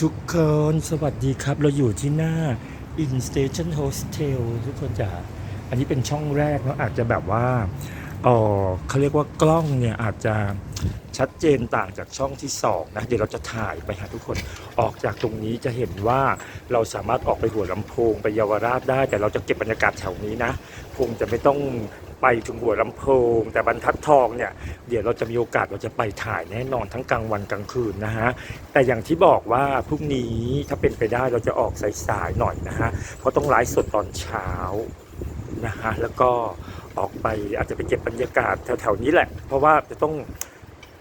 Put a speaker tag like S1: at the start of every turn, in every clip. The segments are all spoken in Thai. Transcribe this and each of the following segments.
S1: ทุกคนสวัสดีครับ เราอยู่ที่หน้า In Station Hostel ทุกคนจ๋าอันนี้เป็นช่องแรกเนาะอาจจะแบบว่าเออเขาเรียกว่ากล้องเนี่ยอาจจะชัดเจนต่างจากช่องที่สองนะ เดี๋ยวเราจะถ่ายไปหาทุกคนออกจากตรงนี้จะเห็นว่าเราสามารถออกไปหัวลำโพงไปเยาวราชได้ แต่เราจะเก็บบรรยากาศแถวนี้นะ คงจะไม่ต้อง ไปถึงหัวลำโพง แต่บรรทัดทองเนี่ยเดี๋ยวเราจะมีโอกาสเราจะไปถ่ายแน่นอนทั้งกลางวันกลางคืนนะฮะแต่อย่างที่บอกว่าพรุ่งนี้ถ้าเป็นไปได้เราจะออกสายๆหน่อยนะฮะเพราะต้องไลฟ์สดตอนเช้านะฮะแล้วก็ออกไปอาจจะไปเก็บบรรยากาศแถวๆนี้แหละ เพราะว่าจะต้อง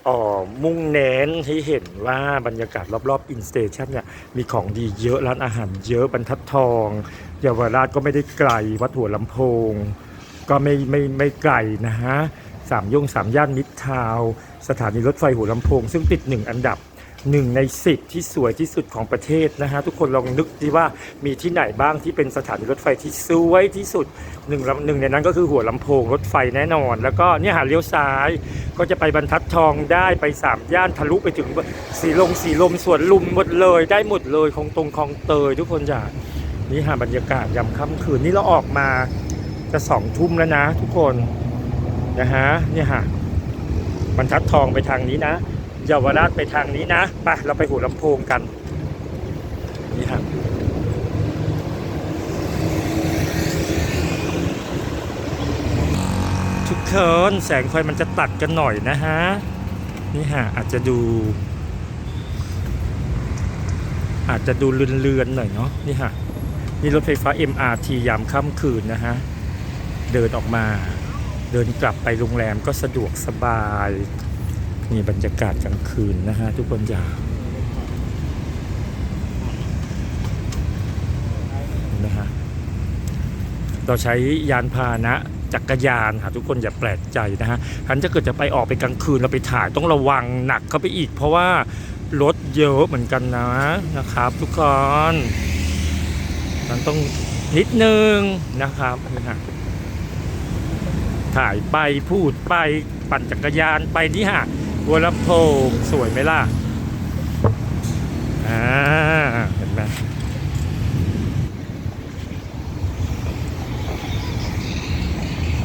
S1: ออมุ่งเน้นให้เห็นว่าบรรยากาศรอบๆอินสเตชันเนี่ยมีของดีเยอะร้านอาหารเยอะบรรทัดทองเยาวราชก็ไม่ได้ไกลวัดหัวลำโพง ก็ไม่ไม่ไม่ไกลนะฮะสามยงสามย่านมิตรทาว สถานีรถไฟหัวลำโพง ซึ่งติดหนึ่งอันดับหนึ่งในสิบที่สวยที่สุดของประเทศนะฮะ ทุกคนลองนึกดีว่ามีที่ไหนบ้างที่เป็นสถานีรถไฟที่สวยที่สุดหนึ่งลำหนึ่งในนั้นก็คือหัวลำโพงรถไฟแน่นอน แล้วก็เนี่ยหาเลี้ยวซ้าย ก็จะไปบรรทัดทองได้ไปสามย่านทะลุไปถึงสีลมสีลมสวนลุมหมดเลยได้หมดเลยของตรงคลองเตยทุกคนจ้ะนี่หาบรรยากาศยามค่ำคืนนี่เราออกมา จะสองทุ่มแล้วนะทุกคนนะฮะเนี่ยฮะบรรทัดทองไปทางนี้นะเยาวราชไปทางนี้นะไปเราไปหัวลำโพงกันนี่ฮะทุกคนแสงไฟมันจะตัดกันหน่อยนะฮะนี่ฮะอาจจะดู อาจจะดูเลือนๆหน่อยเนาะนี่ฮะนี่รถไฟฟ้า MRT ยามค่ำคืนนะฮะ เดินออกมาเดินกลับไปโรงแรมก็สะดวกสบายนี่บรรยากาศกลางคืนนะฮะทุกคนอย่าเห็นไหมฮะเราใช้ยานพาหนะจักรยานค่ะทุกคนอย่าแปลกใจนะฮะทันจะเกิดจะไปออกไปกลางคืนเราไปถ่ายต้องระวังหนักเข้าไปอีก เพราะว่ารถเยอะเหมือนกันนะนะครับ ทุกคนมันต้องนิดนึงนะครับนี่ฮะ ถ่ายไปพูดไปปั่นจักรยานไปนี่ฮะวัวลำโพงสวยไหมล่ะ อ่า เห็นไหม